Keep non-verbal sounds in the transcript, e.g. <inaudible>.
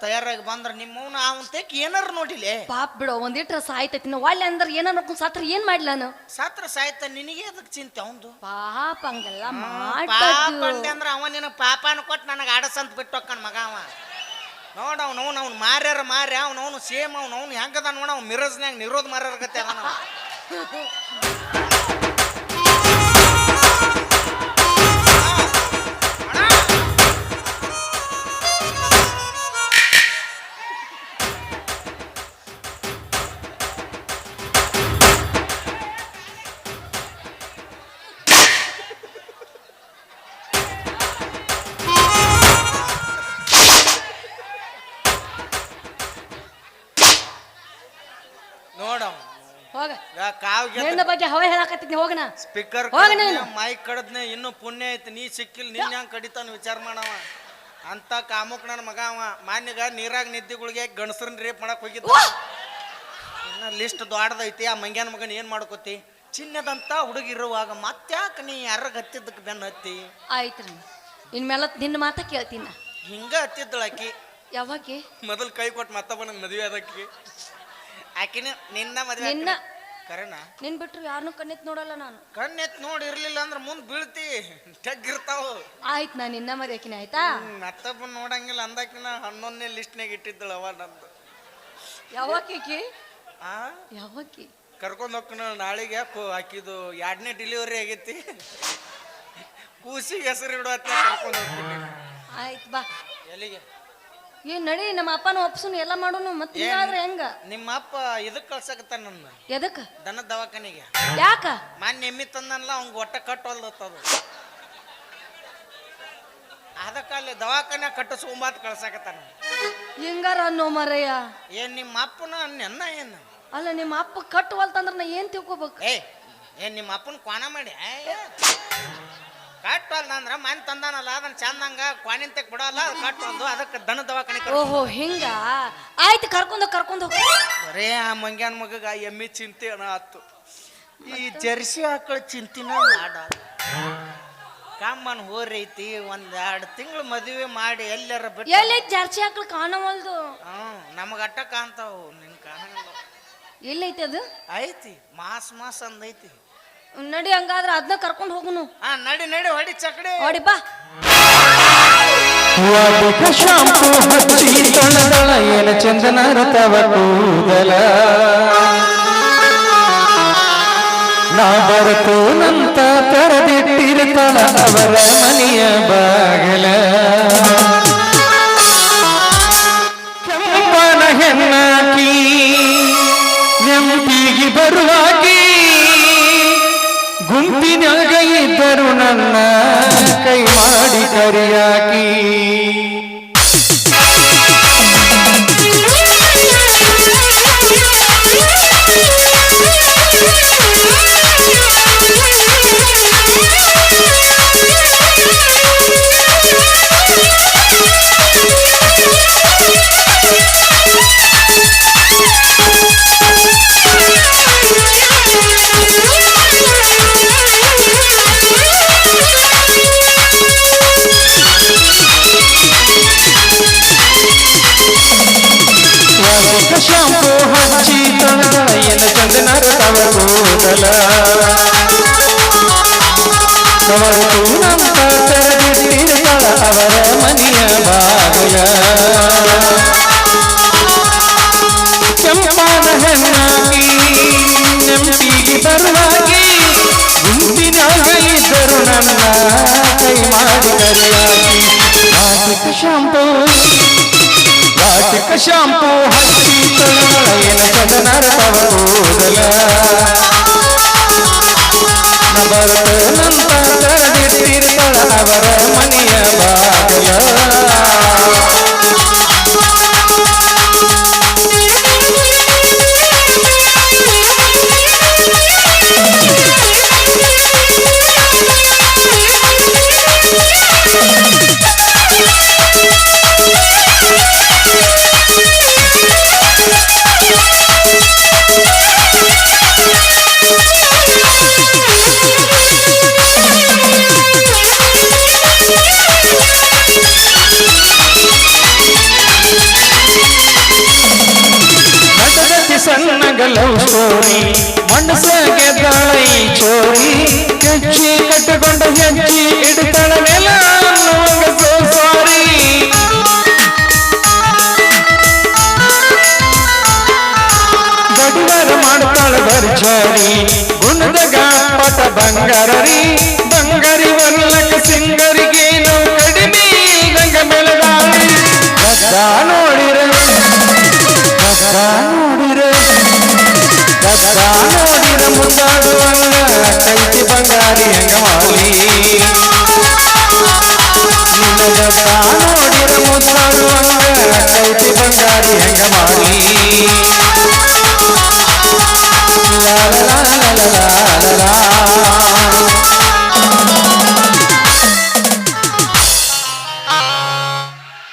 ತಯಾರಾಗಿ ಬಂದ್ರ ನಿಮ್ಮವ್ನ ಅವನ್ ತೆಕ್ ಏನಾರ ನೋಡಿಲೆ? ಪಾಪ್ ಬಿಡು ಒಂದಿಟ್ರ ಸಾಯ್ತೈತಿ. ನಾವು ಒಳ್ಳೆ ಅಂದ್ರೆ ಏನೋ ನೋಡ್ಕೊಂಡು ಸಾತ್ರ ಏನ್ ಮಾಡ್ಲ ನಾನು? ಸಾತ್ರ ಸಾಯ್ತ ನಿನಗೆ ಅದಕ್ಕೆ ಚಿಂತೆ ಅವಂದು? ಪಾಪ ಹಂಗೆಲ್ಲ ಪಾಪ ಮಾಡ್ಬಾರ್ದು ಅಂದ್ರ ಅವ ನಿನ್ನ ಪಾಪನ ಕೊಟ್ಟು ನನಗೆ ಆಡಸಂತ ಬಿಟ್ಟು ಮಗ ಅವ. ನೋಡ ಅವ್ನ ಅವ್ನ ಅವ್ನು ಮಾರ್ಯಾರ ಮಾರ್ಯ ಅವ್ನು ಅವನು ಸೇಮ್ ಅವ್ನ ಅವ್ನು ಹೆಂಗದ ನೋಡ ಅವ್ನು ಮಿರಜ್ನ್ಯಾಗ ನಿರೋಧ ಮಾರ್ಯಾರ ಗತ್ತೆ ಅದ <laughs> ಹೆಣ್ಣ ಬಗ್ಗೆ ಹವ ಹೇಳಕತ್ತಿದ್ನಿ ಹೋಗಣ ಸ್ಪೀಕರ್ ಹೋಗ್ ನೀನು. ಮೈಕ್ ಕಡದ್ನೆ ಇನ್ನು ಪುಣ್ಯ ಐತಿ ನೀ ಸಿಕ್ಕಿಲ್ಲ ನಿನ್ನ ಹೆಂಗ್ ಕಡಿತಾನ ವಿಚಾರ ಮಾಡವ? ಅಂತ ಕಾಮುಕ್ ನನ್ನ ಮಗ ಅವ. ಮಾನ್ಯಗ ನೀರಾಗ ನಿದ್ದಿಗಳಿಗೆ ಗಣಸರನ್ ರೇಪ್ ಮಾಡಕ್ ಹೋಗಿದ್ದ. ಇನ್ನ ಲಿಸ್ಟ್ ದೊಡ್ಡದೈತಿ ಆ ಮಂಗ್ಯಾನ ಮಗನ್ ಏನ್ ಮಾಡ್ಕೋತಿ? ಚಿನ್ನದಂತ ಹುಡುಗಿರುವಾಗ ಮತ್ತ್ಯಾಕ ನೀ ಯಾರ ಹತ್ತಿದ್ದಕ್ಕೆ ಬೆನ್ನ ಹತ್ತಿ? ಆಯ್ತ್ರಿ ಇನ್ಮೇಲೆ ನಿನ್ನ ಮಾತ ಕೇಳ್ತೀನಿ ನಾ. ಹಿಂಗ ಹತ್ತಿದ್ದಳಾಕಿ ಆಕಿ. ಮೊದಲ್ ಮೊದಲು ಕೈ ಕೊಟ್ಟು ಮತ್ತೊಬ್ಬನ ಮದ್ವೆ ಅದಕ್ಕೆ ಆಕಿನ ನಿನ್ನ ಮದುವೆ ನಿನ್ನ? ಕರೆನಾ? ನಿನ್ ಬಿಟ್ರು ಯಾರನ್ನೂ ಕಣ್ಣೆತ್ ನೋಡಲ್ಲ ನಾನು. ಕಣ್ಣೆತ್ ನೋಡಿ ಇರ್ಲಿಲ್ಲ ಅಂದ್ರೆ ಮುಂದ್ ಬೀಳ್ತಿ ಟಗ್ಗಿರ್ತಾವ ಆಯ್ತು ನಾನು ನಿನ್ನ ಮರ್ಯಾಕಿನ ಆಯ್ತಾ? ಮತ್ತೊಬ್ಬ ನೋಡಂಗಿಲ್ಲ ಅಂದಾಕಿನ ಹನ್ನೊಂದನೇ ಲಿಸ್ಟ್ನಾಗ ಇಟ್ಟಿದ್ದಳು ಅವ ನಂದು. ಯಾವಾಕಿ ಆ? ಯಾವಾಕಿ? ಕರ್ಕೊಂಡ್ ಹೋಗ್ಕನ ನಾಳೆಗೆ ಯಾಕೋ ಆಕಿದು ಎರಡನೇ ಡೆಲಿವರಿ ಆಗೈತಿ. ಕೂಸಿಗೆ ಹೆಸರು ಇಡುವ ಕರ್ಕೊಂಡು ಹೋಗ್ತೀನಿ ಆಯ್ತು ಬಾ. ಎಲ್ಲಿಗೆ? ಏನ್ ನಡಿ ನಮ್ಮ ಅಪ್ಪನ ಒಪ್ಸುನು ಎಲ್ಲ ಮಾಡೋನು ಮತ್ತೆ ಹಿಂಗಾದ್ರೆ ಹೆಂಗ? ನಿಮ್ಮ ಅಪ್ಪ ಇದಕ್ಕೆ ಕಳ್ಸಕತ್ತಾನ ನನ್ನ ಎದಕ್ಕ? ದನ ದವಾಖಾನಿಗೆ. ಯಾಕ? ಮಾನ್ಯ ಎಮ್ಮಿ ತಂದನಲ್ಲ ಅವ್ಗೆ ಒಟ್ಟ ಕಟ್ಟೋಲ್ದತ್ತದು ಅದಕ್ಕೆ ಅಲ್ಲಿ ದವಾಖಾನೆ ಕಟ್ಟಿಸ್ಕೊಂಬಾತ್ ಕಳ್ಸಕತ್ತಾನ ಹಿಂಗಾರ ಅನ್ನೋ ಮರಯ್ಯ ಏನ್ ನಿಮ್ಮ ಅಪ್ಪನ ನೆನ್ನ ಏನು? ಅಲ್ಲ ನಿಮ್ಮ ಅಪ್ಪ ಕಟ್ಟುವಲ್ತಂದ್ರ ನಾ ಏನ್ ತಿಳ್ಕೊಬೇಕು? ಏ ಏನ್ ನಿಮ್ಮ ಅಪ್ಪನ ಕ್ವಾಣ ಮಾಡಿ. ಕಟ್ಟವಲ್ದ ಅಂದ್ರ ಮನೆ ತಂದಾನಲ್ಲ ಅದನ್ನ ಚಂದಂಗ ಕ್ವಾಣಿನ ತೆಗ್ ಬಿಡಲ್ಲ ಅದು ಕಟ್ಟೊಂದು ಅದಕ್ಕೆ ದನ ದವಾಖಾನೆ ಕರ್ಕೊಂಡ್ ಓಹೋ ಹಿಂಗ? ಆಯ್ತು ಕರ್ಕೊಂಡು ಕರ್ಕೊಂಡು ಕರ್ಕೊಂಡ್ ಬರೇ ಆ ಮಂಗ್ಯಾನ ಮಗಗ ಎಮ್ಮಿ ಚಿಂತೆ ಆತು. ಈ ಜರ್ಸಿ ಆಕಳ ಚಿಂತಿನ ಮಾಡ ಕಾಮನ್ ಹೋರೈತಿ ಒಂದ್ ಎರಡು ತಿಂಗಳು ಮದುವೆ ಮಾಡಿ ಎಲ್ಲರ ಬಿಟ್ಟು ಎಲ್ಲಿ ಜರ್ಸಿ ಹಾಕ್ಲಿ ಕಾಣವಲ್ದು? ಹ್ಮ್ ನಮಗ ಅಟ್ಟ ಕಾಣ್ತಾವು ನಿನ್ ಕಾಣಲ್ಲ ಎಲ್ಲೈತಿ ಅದು? ಐತಿ ಮಾಸ್ ಮಾಸ್ ಅಂದೈತಿ. ನಡಿ ಹಂಗಾದ್ರ ಅದನ್ನ ಕರ್ಕೊಂಡು ಹೋಗುನು. ಹಾ ನಡಿ ನಡಿ ಹೊಡಿ ಚಕಡಿ. ಹೊಡಿ ಬಾ. ಶಾಂಪು ಹಚ್ಚಿ ತೊಳೆದಳ ಏನ ಚಂದನ ರಥವ ಕೂದಲ. ನಾ ಬರತು ನಂತ ತೆರೆದಿಟ್ಟಿರ್ತಾಳ ಅವರ ಮನೆಯ ಬಾಗಲ. ಕೆಂಪನ ಹೆಣ್ಣಾಕಿ ನೆಂಪಿಗೆ ಬರುವಾಕಿ ಗುಂಪಿನಾಗ ಇದ್ದರು ನನ್ನ ಕೈ ಶಾಂಪು ಹಚ್ಚಿ ತೊಳೆದಳ ಏನ ಚಂದನ ರಥವ ಕೂದಲ ಕವರತು ನಂತ ತೆರೆದಿಟ್ಟಿರ್ತಾಳ ಅವರ ಮನೆಯ ಬಾಗಲ ಕೆಂಪಾದ ಹೆಣ್ಣಾಗಿ ನೆಂಪಿಗೆ ಬರುವಾಗಿ ಗುಂಪಿನಾಗ ಇದ್ದರು ನನ್ನ ಕೈ ಮಾಡಿ ಕರೆಯಾಗಿ ಶಾಂಪು ಹಚ್ಚಿ ಏನ ಚಂದನ ರಥವ ಕೂದಲ ನಬರತ ಅವರ ಮನೆಯ ಲವ್ ಸ್ಟೋರಿ ಮನಸ್ಸ ಗೆದ್ದಾಳ ಚೋರಿ, ಹೆಜ್ಜಿ ಕಟ್ಟಿಕೊಂಡು ಹೆಜ್ಜಿ ಇಡ್ತಾಳ ನೆಲ ಸಾರಿ. ಗಡಿವಾರ ಮಾಡ್ತಾಳ ಭರ್ಜರಿ ಗುಣದ ಗಾಪಟ ಬಂಗಾರರಿ, ಬಂಗಾರಿ ವರ್ಲಕ ಸಿಂಗರಿಗೇನು ಕೈತಿ ಹೆಂಗ ಮಾಡಿ ಗದ್ದ ನೋಡಿರ ಬಂಗಾರಿ ಹೆಂಗ ಮಾಲಿ